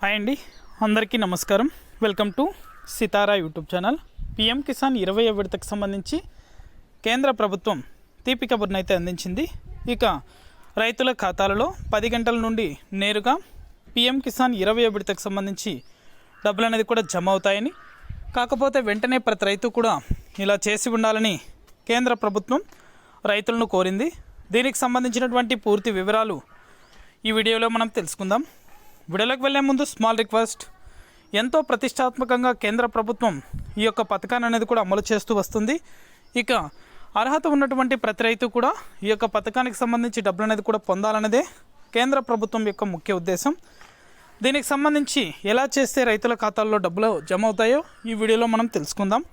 Hi అండి. అందరికీ నమస్కారం. Welcome to Sitara YouTube channel. PM Kisan ఇరవై విడతకు సంబంధించి కేంద్ర ప్రభుత్వం తీపి కబుర్ని అయితే అందించింది. ఇక రైతుల ఖాతాలలో పది గంటల నుండి నేరుగా పిఎం కిసాన్ ఇరవై విడతకు సంబంధించి డబ్బులు అనేది కూడా జమ అవుతాయని కాకపోతే వెంటనే ప్రతి రైతు కూడా ఇలా చేసి ఉండాలని కేంద్ర ప్రభుత్వం రైతులను కోరింది. దీనికి సంబంధించినటువంటి పూర్తి వివరాలు ఈ వీడియోలో మనం తెలుసుకుందాం. వీడియోలోకి వెళ్ళే ముందు స్మాల్ రిక్వెస్ట్ ఎంతో ప్రతిష్టాత్మకంగా కేంద్ర ప్రభుత్వం ఈ యొక్క పథకాన్ని అనేది కూడా అమలు చేస్తూ వస్తుంది. ఇక అర్హత ఉన్నటువంటి ప్రతి రైతు కూడా ఈ యొక్క పథకానికి సంబంధించి డబ్బులు అనేది కూడా పొందాలన్నదే కేంద్ర ప్రభుత్వం యొక్క ముఖ్య ఉద్దేశం. దీనికి సంబంధించి ఎలా చేస్తే రైతుల ఖాతాల్లో డబ్బులు జమ అవుతాయో ఈ వీడియోలో మనం తెలుసుకుందాం.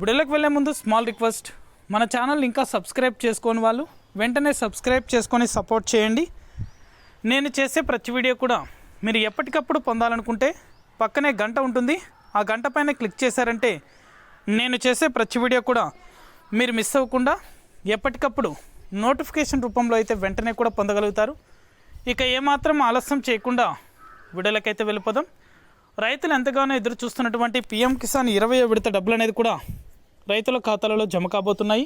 వీడియోలోకి వెళ్ళే ముందు స్మాల్ రిక్వెస్ట్ మన ఛానల్ ఇంకా సబ్స్క్రైబ్ చేసుకోని వాళ్ళు వెంటనే సబ్స్క్రైబ్ చేసుకొని సపోర్ట్ చేయండి. నేను చేసే ప్రతి వీడియో కూడా మీరు ఎప్పటికప్పుడు పొందాలనుకుంటే పక్కనే గంట ఉంటుంది. ఆ గంట పైన క్లిక్ చేశారంటే నేను చేసే ప్రతి వీడియో కూడా మీరు మిస్ అవ్వకుండా ఎప్పటికప్పుడు నోటిఫికేషన్ రూపంలో అయితే వెంటనే కూడా పొందగలుగుతారు. ఇక ఏమాత్రం ఆలస్యం చేయకుండా వీడియోలకైతే వెళ్ళిపోదాం. రైతులు ఎంతగానో ఎదురు చూస్తున్నటువంటి పిఎం కిసాన్ ఇరవై విడత డబ్బులు అనేది కూడా రైతుల ఖాతాలలో జమ కాబోతున్నాయి.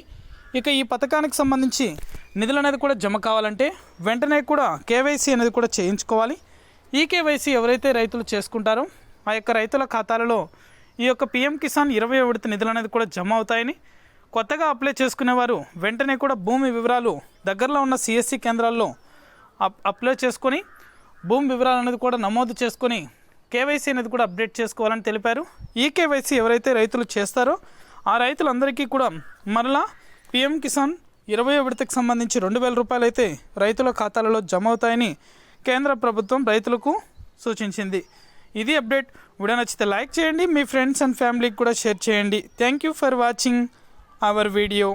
ఇక ఈ పథకానికి సంబంధించి నిధులు అనేది కూడా జమ కావాలంటే వెంటనే కూడా కేవైసీ అనేది కూడా చేయించుకోవాలి. ఈ కేవైసీ ఎవరైతే రైతులు చేసుకుంటారో ఆ యొక్క రైతుల ఖాతాలలో ఈ యొక్క పిఎం కిసాన్ ఇరవై విడత నిధులు అనేది కూడా జమ అవుతాయని కొత్తగా అప్లై చేసుకునేవారు వెంటనే కూడా భూమి వివరాలు దగ్గరలో ఉన్న సిఎస్సి కేంద్రాల్లో అప్ అప్లై చేసుకొని భూమి వివరాలు అనేది కూడా నమోదు చేసుకొని కేవైసీ అనేది కూడా అప్డేట్ చేసుకోవాలని తెలిపారు. ఈ కేవైసీ ఎవరైతే రైతులు చేస్తారో ఆ రైతులందరికీ కూడా మరలా పిఎం కిసాన్ ఇరవై విడతకు సంబంధించి రెండు వేల రూపాయలు అయితే రైతుల ఖాతాలలో జమ అవుతాయని కేంద్ర ప్రభుత్వం రైతులకు సూచించింది. ఇది అప్డేట్. వీడియో నచ్చితే లైక్ చేయండి. మీ ఫ్రెండ్స్ అండ్ ఫ్యామిలీకి కూడా షేర్ చేయండి. Thank you for watching our video.